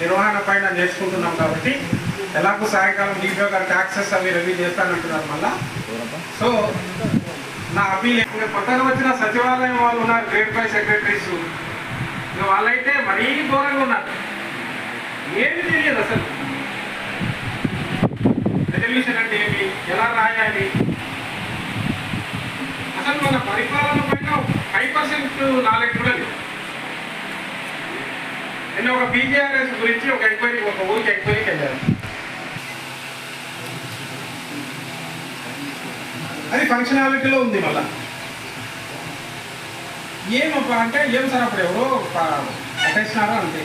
నిర్వహణ పైన నేర్చుకుంటున్నాం కాబట్టి ఎలాగో సాయంకాలం డీపీఓ గారు ట్యాక్సెస్ అవి రెవీ చేస్తానంటున్నారు మళ్ళా. సో నా అప్పీల్ కొత్తగా వచ్చిన సచివాలయం వాళ్ళు ఉన్నారు గ్రేడ్ ఫైవ్ సెక్రటరీస్ వాళ్ళైతే మరీ ఘోరంగా ఉన్నారు. ఏమి తెలియదు అసలు. రెజల్యూషన్ అంటే ఏమి? ఎలా రాయాలి? అసలు మన పరిపాలన పైన ఫైవ్ పర్సెంట్ నాలెడ్జ్ నేను ఒక బీజేఆర్ఎస్ గురించి ఒక ఎంక్వైరీ ఒక ఊరికి ఎంక్వైరీకి వెళ్ళాను అది ఫంక్షనాలిటీలో ఉంది మళ్ళా. ఏమప్పా అంటే ఏం సార్ అప్పుడు ఎవరో పట్టేసినారో అంతే.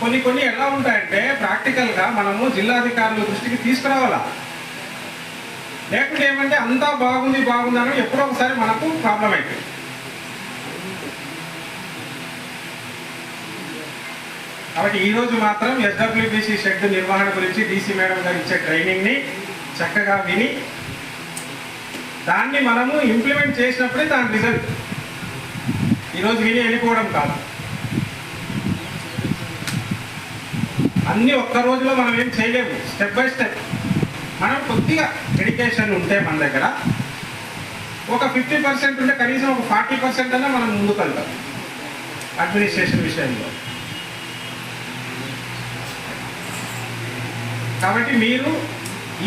కొన్ని కొన్ని ఎలా ఉంటాయంటే ప్రాక్టికల్గా మనము జిల్లాధికారుల దృష్టికి తీసుకురావాలా. లేకుంటే ఏమంటే అంతా బాగుంది బాగుందని ఎప్పుడో ఒకసారి మనకు ప్రాబ్లం అవుతుంది కాబట్టి ఈ రోజు మాత్రం ఎస్డబ్ల్యూబీసీ షెడ్ నిర్వహణ గురించి డీసీ మేడం గారు ఇచ్చే ట్రైనింగ్ని చక్కగా విని దాన్ని మనము ఇంప్లిమెంట్ చేసినప్పుడే దాని రిజల్ట్ ఈరోజు విని వెళ్ళిపోవడం కాదు. అన్ని ఒక్క రోజులో మనం ఏం చేయలేము. స్టెప్ బై స్టెప్ మనం కొద్దిగా డెడికేషన్ ఉంటే మన దగ్గర ఒక ఫిఫ్టీ పర్సెంట్ ఉంటే కనీసం ఒక ఫార్టీ పర్సెంట్ అన్నా మనం ముందుకు వెళ్తాం అడ్మినిస్ట్రేషన్ విషయంలో. కాబట్టి మీరు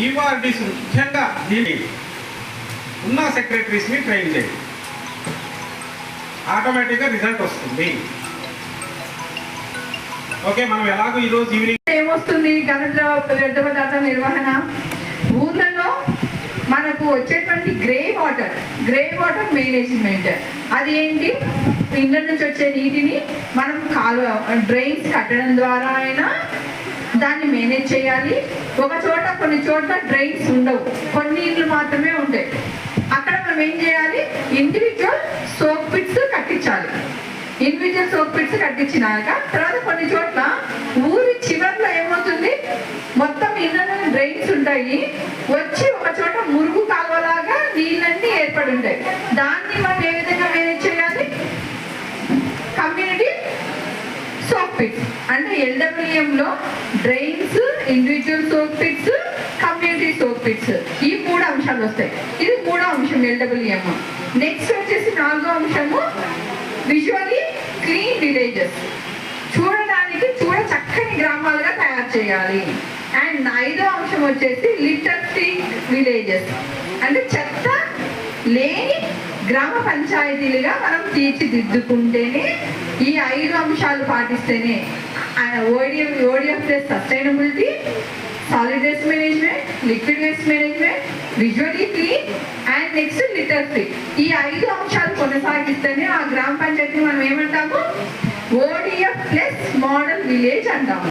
ఈఆర్డీస్ ముఖ్యంగా దీన్ని ఉన్న సెక్రటరీస్ని ట్రైన్ చేయండి. ఆటోమేటిక్గా రిజల్ట్ వస్తుంది. ఓకే మనం ఎలాగో ఈరోజు ఈవినింగ్ ఏమొస్తుంది? గణిత వ్యర్థ నిర్వహణ. ఊర్లలో మనకు వచ్చేటువంటి grey water grey water management. అది ఏంటి? ఇండ్ల నుంచి వచ్చే నీటిని మనం కాలువ డ్రైన్స్ కట్టడం ద్వారా అయినా దాన్ని మేనేజ్ చేయాలి. ఒక చోట కొన్ని చోట్ల డ్రైన్స్ ఉండవు. కొన్ని ఇళ్ళు మాత్రమే ఉంటాయి అక్కడ మనం ఏం చేయాలి? ఇండివిజువల్ సోప్ పిట్స్ కట్టించాలి. ఇండివిజువల్ సోప్ పిట్స్ కట్టించినాక తర్వాత కొన్ని చోట్ల ఊరి చివరిలో ఏమవుతుంది? మొత్తం ఇళ్ళలో డ్రైన్స్ ఉంటాయి. వచ్చి ఒక చోట మురుగు కాలువలాగా నీళ్ళన్నీ ఏర్పడి ఉంటాయి. దాన్ని మనం ఏ విధంగా మేనేజ్ చేయాలి కమ్యూనిటీ పిట్స్ అంటే LWM లో drains individual soap pits community soap pits ఈ మూడు అంశాలు వస్తాయి. ఇది మూడో అంశం ఎల్డబ్ల్యూఎం నెక్స్ట్ వచ్చేసి నాలుగో అంశము విజువలీ క్లీన్ విలేజెస్ చూడడానికి చూడ చక్కని గ్రామాలుగా తయారు చేయాలి. అండ్ ఐదో అంశం వచ్చేసి లిటర్ ఫ్రీ విలేజెస్ అంటే చెత్త లేని గ్రామ పంచాయతీలుగా మనం తీర్చిదిద్దుకుంటేనే ఈ ఐదు అంశాలు పాటిస్తేనే ODF ODF plus sustainability solid waste management liquid waste management visually clean and next litter free ఈ ఐదు అంశాలు కొనసాగిస్తేనే ఆ గ్రామ పంచాయతీని మనం ఏమంటాము? ఓడిఎఫ్ ప్లస్ మోడల్ విలేజ్ అంటాము.